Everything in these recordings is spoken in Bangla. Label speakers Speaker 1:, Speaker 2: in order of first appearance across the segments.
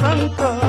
Speaker 1: প্রান্ত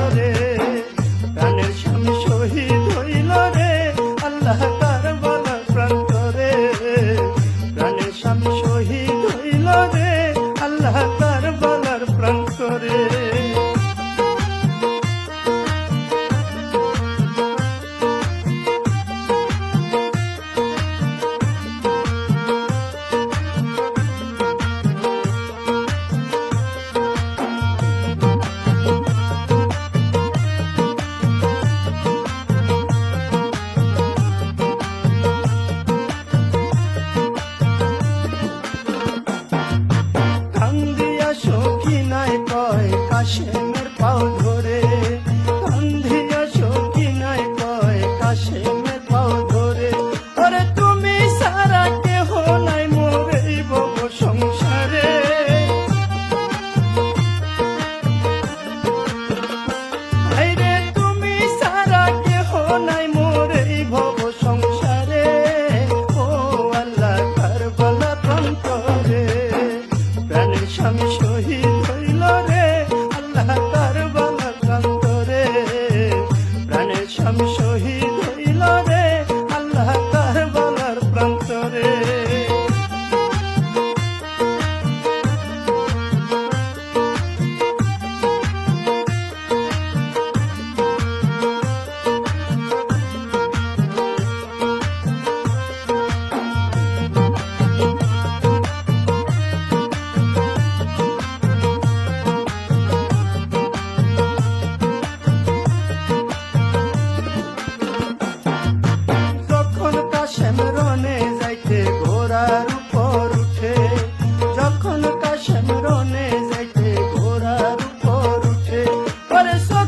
Speaker 1: ঠিক হইল রে আল্লাহ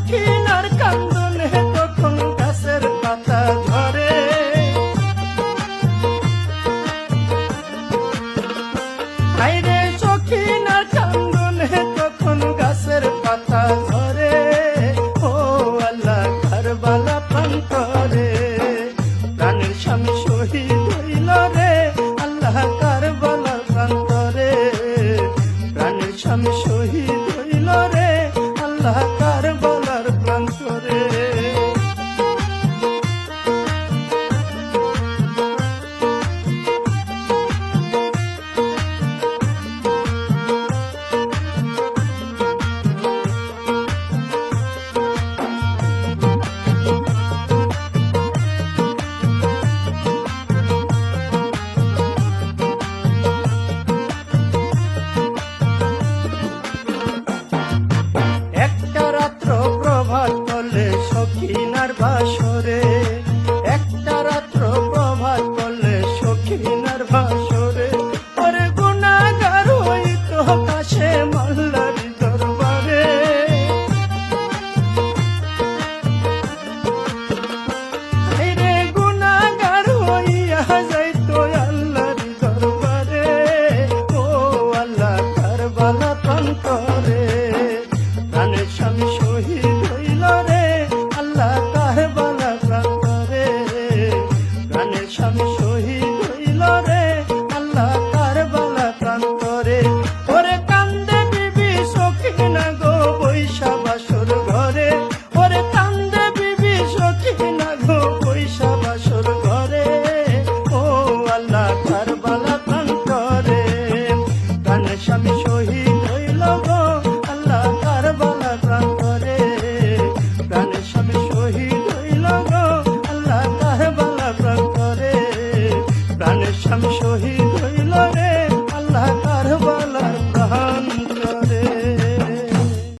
Speaker 1: দক্ষিণার কান্দনে তখন গাছের পাতা ধরে। হাইরে সখিনার কান্দনে তখন গাছের পাতা ধরে। ও আল্লাহ, কারবালা প্রান্তরে প্রাণের স্বামী শহীদ হইল রে, আল্লাহ, কারবালা প্রান্তরে প্রাণের স্বামী শহীদ হইল রে, আল্লাহ